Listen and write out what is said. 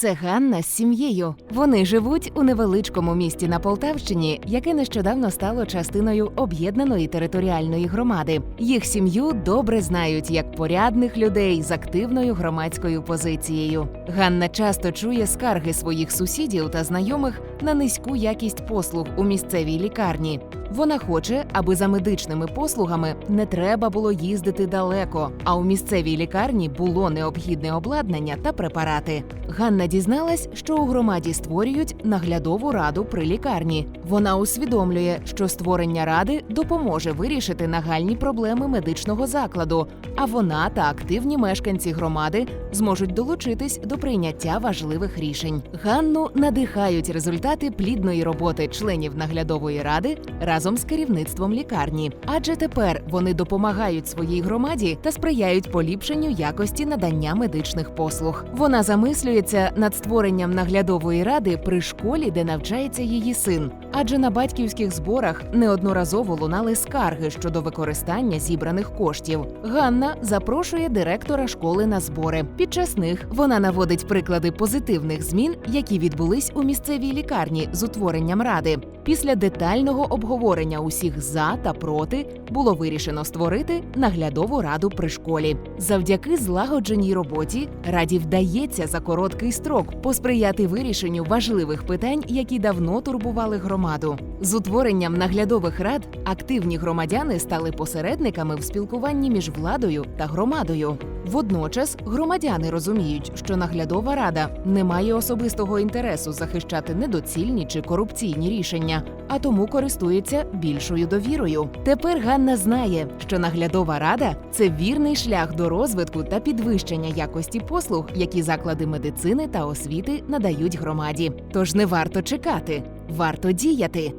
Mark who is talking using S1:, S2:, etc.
S1: Це Ганна з сім'єю. Вони живуть у невеличкому місті на Полтавщині, яке нещодавно стало частиною об'єднаної територіальної громади. Їх сім'ю добре знають як порядних людей з активною громадською позицією. Ганна часто чує скарги своїх сусідів та знайомих на низьку якість послуг у місцевій лікарні. Вона хоче, аби за медичними послугами не треба було їздити далеко, а у місцевій лікарні було необхідне обладнання та препарати. Ганна дізналась, що у громаді створюють наглядову раду при лікарні. Вона усвідомлює, що створення ради допоможе вирішити нагальні проблеми медичного закладу, а вона та активні мешканці громади зможуть долучитись до прийняття важливих рішень. Ганну надихають результати плідної роботи членів наглядової ради разом з керівництвом лікарні, адже тепер вони допомагають своїй громаді та сприяють поліпшенню якості надання медичних послуг. Вона замислюється над створенням наглядової ради при школі, де навчається її син. Адже на батьківських зборах неодноразово лунали скарги щодо використання зібраних коштів. Ганна запрошує директора школи на збори. Під час них вона наводить приклади позитивних змін, які відбулись у місцевій лікарні з утворенням ради. Після детального обговорення усіх за та проти було вирішено створити наглядову раду при школі. Завдяки злагодженій роботі раді вдається за короткий строк посприяти вирішенню важливих питань, які давно турбували громаду. З утворенням наглядових рад активні громадяни стали посередниками в спілкуванні між владою та громадою. Водночас громадяни розуміють, що наглядова рада не має особистого інтересу захищати недоцільні чи корупційні рішення, а тому користується більшою довірою. Тепер Ганна знає, що наглядова рада це вірний шлях до розвитку та підвищення якості послуг, які заклади медицини та освіти надають громаді. Тож не варто чекати, варто діяти.